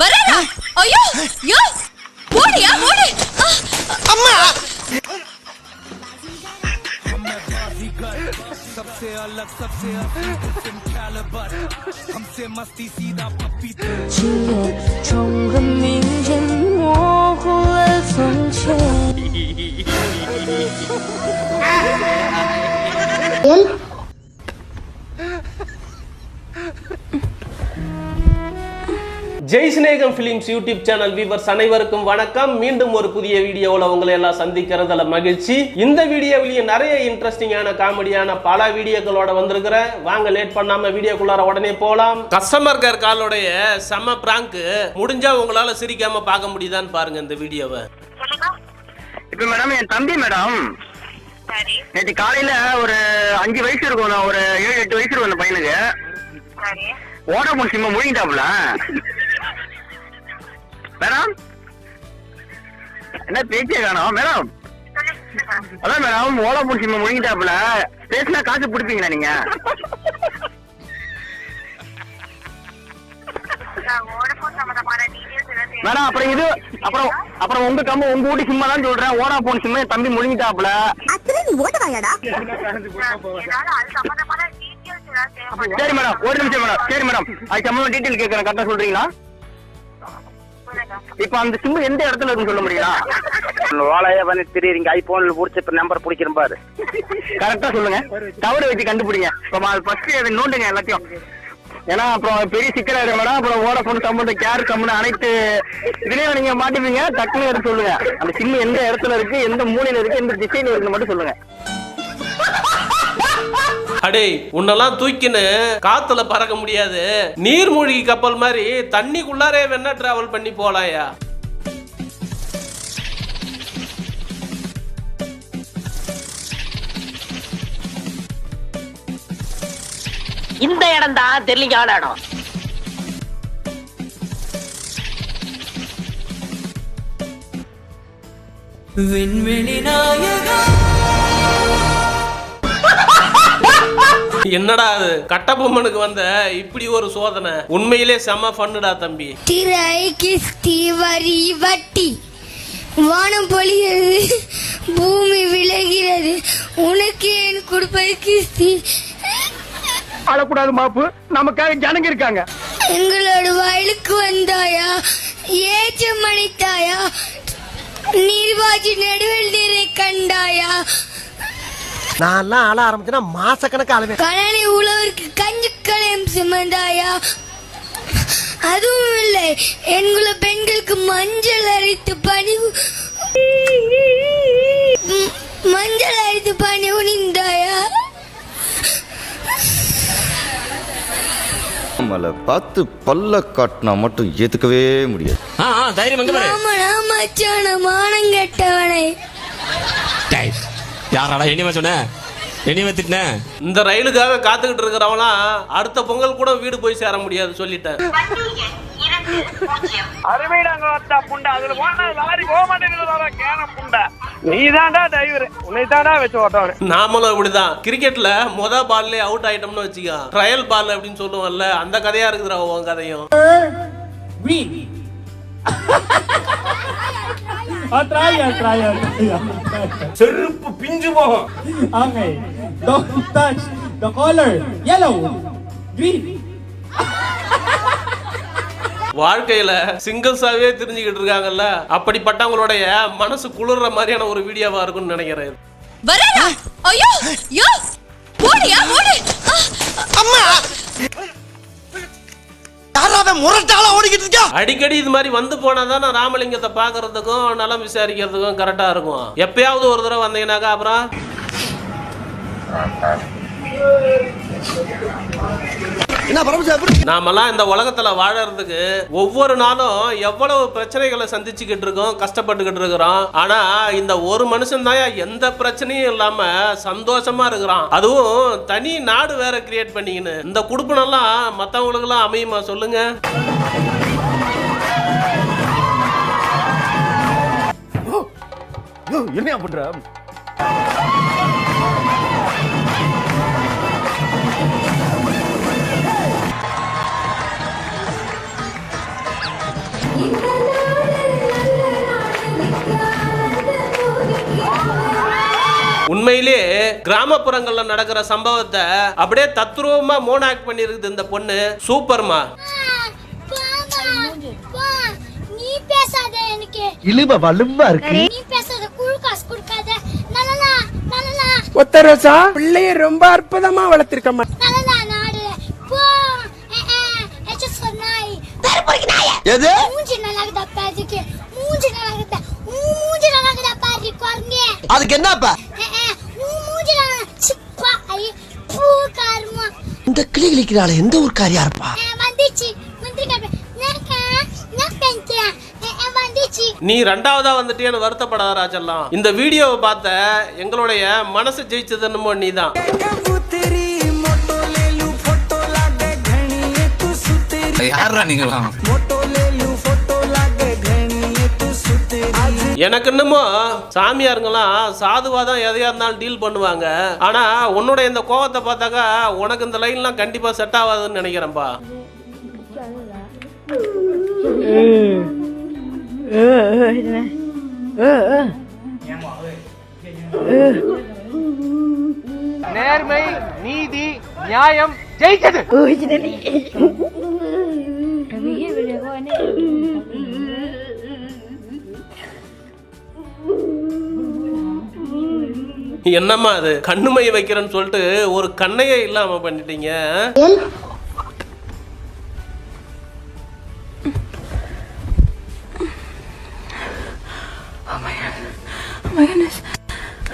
வரடா ஐயோ யோ ஓடியா ஓடு ஆ, அம்மா सबसे अलग सबसे असली कैलिबर हमसे मस्ती सीधा पप्पी 今 Jaisnegam films YouTube channel viewers அனைவருக்கும் வணக்கம். மீண்டும் ஒரு புதிய வீடியோவில் உங்களை எல்லாம் சந்திக்கிறதுல மகிழ்ச்சி. இந்த வீடியோவிலேயே நிறைய இன்ட்ரெஸ்டிங்கான காமெடியான பல வீடியோக்களோட வந்திருக்கிறேன் வாங்க லேட் பண்ணாம வீடியோக்குள்ளார உடனே போகலாம் கஸ்டமர் கேர் காலோடைய செம பிராங்க் முடிஞ்சா உங்களால சிரிக்காம பார்க்க முடியுதான்னு பாருங்க இந்த வீடியோவை. இப்போ மேடம் என் தம்பி மேடம் நேற்று காலையில ஒரு அஞ்சு வயசு இருக்கும் ஒரு ஏழு எட்டு வயசு இருக்கும் அந்த பையனுக்கு. ஓட சிம்மை முடிக்கிட்டாப்ல மேடம் என்ன பேச்சே காணோம்? மேடம் அதான் மேடம் ஓடாபோன் சிம்ம முழுங்கிட்டாப்புல. பேசினா காசு பிடிப்பீங்களா நீங்க. மேடம் அப்புறம் இது அப்புறம் அப்புறம் உங்க கம்ப உங்க வீட்டு சிம்மா தான் சொல்றேன். ஓடாபோன் சிம்ம என் தம்பி தேவைப்படும் சரி மேடம் ஒரு நிமிஷம் மேடம் சரி மேடம் அது சம்பந்தம் டீட்டெயில் கேட்கறேன் கரெக்டா சொல்றீங்களா? இப்ப அந்த சிம் எந்த இடத்துல இருக்குன்னு சொல்ல முடியுமா? வாழைய வந்து திடீர்னு ஐபோன்ல புடிச்சு இப்ப நம்பர் பிடிக்கிறேன் பாரு. கரெக்டா சொல்லுங்க. தவறு வச்சு கண்டுபிடிங்க. இப்போ ஃபர்ஸ்ட் அதை நோண்டுங்க எல்லாத்தையும். ஏன்னா அப்புறம் பெரிய சிக்கலா இருக்கு. மேடம் அப்புறம் ஓடஃபோன் சம்பந்தம் கேர் சம்பந்தம் அனைத்து இதுலயும் நீங்க மாட்டிப்பீங்க. டக்குனு எடுத்து சொல்லுங்க. அந்த சிம் எந்த இடத்துல இருக்கு எந்த மூலையில இருக்கு எந்த திசையில இருக்குன்னு மட்டும் சொல்லுங்க. அடே உன்னெல்லாம் தூக்கின்னு காத்துல பறக்க முடியாது. நீர்மூழ்கி கப்பல் மாதிரி தண்ணிக்குள்ளாரே வேணா டிராவல் பண்ணி போலாயா? இந்த இடம் தான் தெரியலிங்கான இடம். விண்வெளி நாயகா. என்னடா அது? கட்டபொம்மனுக்கு வந்த இப்படி ஒரு சோதனை. உண்மையிலே செம ஃபன்னுடா தம்பி. திரை கிஸ்தி வரி வட்டி. வானம் பொழிகிறது பூமி விளைகிறது. உனக்கு ஏன் கொடுப்பது கிஸ்தி? அழக்கூடாது மாப்பு. நமக்காக ஜனங்க இருக்காங்க. எங்களோட வயலுக்கு வந்தாயா? ஏச்சம் அணித்தாயா? நீர்வாஜி நடுவில் நீரை கண்டாயா? நான்லாம் ஆள ஆரம்பிச்சேன்னா மாசக்கணக்கு ஆளுவேன் கழனி உழவருக்கு கஞ்சி கலையம் சுமந்தாயா? அதுவும் இல்லை. எங்குள்ள பெண்களுக்கு மஞ்சள் அரைத்து பணி ம், மஞ்சள் அரைத்து பணி உணிந்தாயா நம்மளை பார்த்து பல்ல காட்டினா மட்டும் ஏத்துக்கவே முடியாது. மாமனா மச்சான மானம் கெட்டவனை. யாராடா என்னையமா சொன்ன? என்னையமா திட்டின? இந்த ரயிலுக்காக காத்துக்கிட்டு இருக்கிறவங்களாம் அடுத்த பொங்கல் கூட வீடு போய் சேர முடியாது சொல்லிட்டேன். வண்டி எண் இரண்டு பூஜ்ஜியம் அருமைடாங்க வந்தா புண்டை அதுல போனா லாரி போக மாட்டேங்குது கேன புண்டை நீ தான்டா டிரைவர் உன்னை தான்டா வச்சு ஓட்டவனு நாமளும் இப்படிதான் கிரிக்கெட்ல முத பால்லே அவுட் ஆயிட்டோம்னு வச்சுக்க. ட்ரையல் பால் அப்படின்னு சொல்லுவோம்ல அந்த கதையா இருக்குதுடா உன் கதையும். செருப்பு பிஞ்சு போகும் Okay. Don't touch the color. Yellow. Green. வாழ்க்கையில சிங்கிள்ஸாவே தெரிஞ்சுக்கிட்டு இருக்காங்கல்ல அப்படிப்பட்டவங்களுடைய மனசு குளிர்ற மாதிரியான ஒரு வீடியோவா இருக்கும்னு நினைக்கிறேன். வரடா ஐயோ யோ அம்மா யாராவது முரட்டால ஓடிக்கிட்டு இருக்கா அடிக்கடி இது மாதிரி வந்து போனா ராமலிங்கத்தை பாக்குறதுக்கும் நலம் விசாரிக்கிறதுக்கும் கரெக்டா இருக்கும். எப்பயாவது ஒரு தடவை வந்தீங்கன்னாக்கா அப்புறம்? என்ன பரமசா எப்படி? நாமெல்லாம் இந்த உலகத்துல வாழறதுக்கு ஒவ்வொரு நாளும் எவ்வளவு பிரச்சனைகளை சந்திச்சுக்கிட்டு இருக்கோம் கஷ்டப்பட்டுக்கிட்டு இருக்கிறோம். ஆனா இந்த ஒரு மனுஷன் தான் எந்த பிரச்சனையும் இல்லாம சந்தோஷமா இருக்கிறான். அதுவும் தனி நாடு வேற கிரியேட் பண்ணிக்கின்னு. இந்த குடுப்பனெல்லாம் மத்தவங்களுக்கு எல்லாம் அமையுமா சொல்லுங்க? என்ன பண்ற? உண்மையிலே கிராமப்புறங்கள்ல நடக்கிற சம்பவத்தை அப்படியே தத்ரூபமா மோன் ஆக்ட் பண்ணிருக்குது இந்த பொண்ணு. சூப்பர்மா. நீ பேசாத எனக்கு இழுவ வலுவா இருக்கு. நீ பேசாத குழு காசு கொடுக்காத. நல்லலா நல்லலா ஒத்த ரோசா பிள்ளைய ரொம்ப அற்புதமா வளர்த்திருக்கம்மா. எது? மூஞ்சி நல்லா இருக்குதா பாதிக்கு மூஞ்சி நல்லா இருக்குதா மூஞ்சி நல்லா இருக்குதா பாதி குரங்க அதுக்கு என்னப்பா? மூஞ்சி சிப்பா ஐ பூ காருமா. இந்த கிளி கிளிக்கிறாள் எந்த ஒரு காரியா இருப்பா வந்துச்சு. நீ ரெண்டாவதா வந்துட்டேன்னு வருத்தப்படாத ராஜெல்லாம். இந்த வீடியோவை பார்த்த எங்களுடைய மனசு ஜெயிச்சது என்னமோ நீதான் யாரா நீங்களாம்? எனக்கு என்னமோ சாமியாருங்களாம் சாதுவா தான் எதையா இருந்தாலும் டீல் பண்ணுவாங்க. ஆனா உன்னோட இந்த கோவத்தை பார்த்தாக்கா உனக்கு இந்த லைன்லாம் கண்டிப்பா செட் ஆகாதுன்னு நினைக்கிறேன்ப்பா நேர்மை நீதி நியாயம் ஜெயிச்சது என்னம்மா அது? கண்ணுமை வைக்கிறேன்னு சொல்லிட்டு ஒரு கண்ணையே இல்லாம பண்ணிட்டீங்க.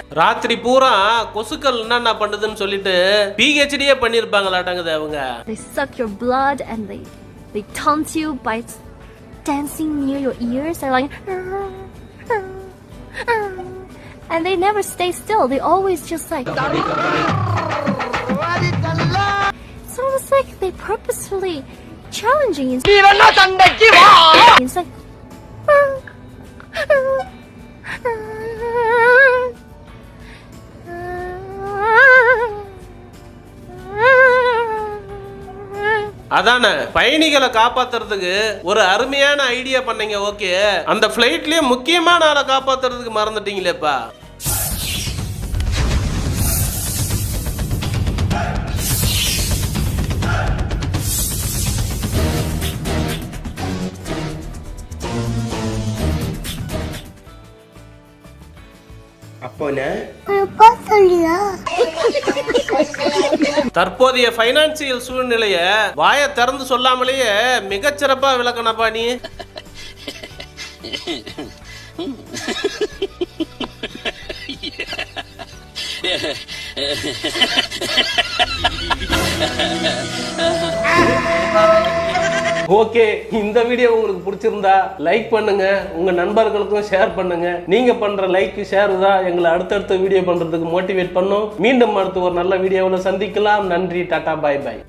ராத்திரி பூரா கொசுக்கள் என்னென்ன பண்ணுதுன்னு சொல்லிட்டு பிஹெச்டியே பண்ணிருப்பாங்களாட்டங்குது அவங்க. They suck your blood and they they taunt you by dancing near your ears. They're like, and they never stay still. They always just like. It's almost like they purposefully challenging you. It's like. அதானே பயணிகளை காப்பாத்துறதுக்கு ஒரு அருமையான idea பண்ணீங்க okay அந்த பிளைட்லயே முக்கியமான ஆளை காப்பாத்துறதுக்கு மறந்துட்டீங்களேப்பா தற்போதைய பைனான்சியல் சூழ்நிலைய வாய திறந்து சொல்லாமலேயே மிகச்சிறப்பா விளக்கணப்பா நீ. ஓகே இந்த வீடியோ உங்களுக்கு பிடிச்சிருந்தா லைக் பண்ணுங்க உங்க நண்பர்களுக்கும் ஷேர் பண்ணுங்க. நீங்க பண்ற லைக் ஷேர் தான் எங்களை அடுத்தடுத்த வீடியோ பண்றதுக்கு மோட்டிவேட் பண்ணும். மீண்டும் அடுத்து ஒரு நல்ல வீடியோவில் சந்திக்கலாம். நன்றி டாடா பாய் பாய்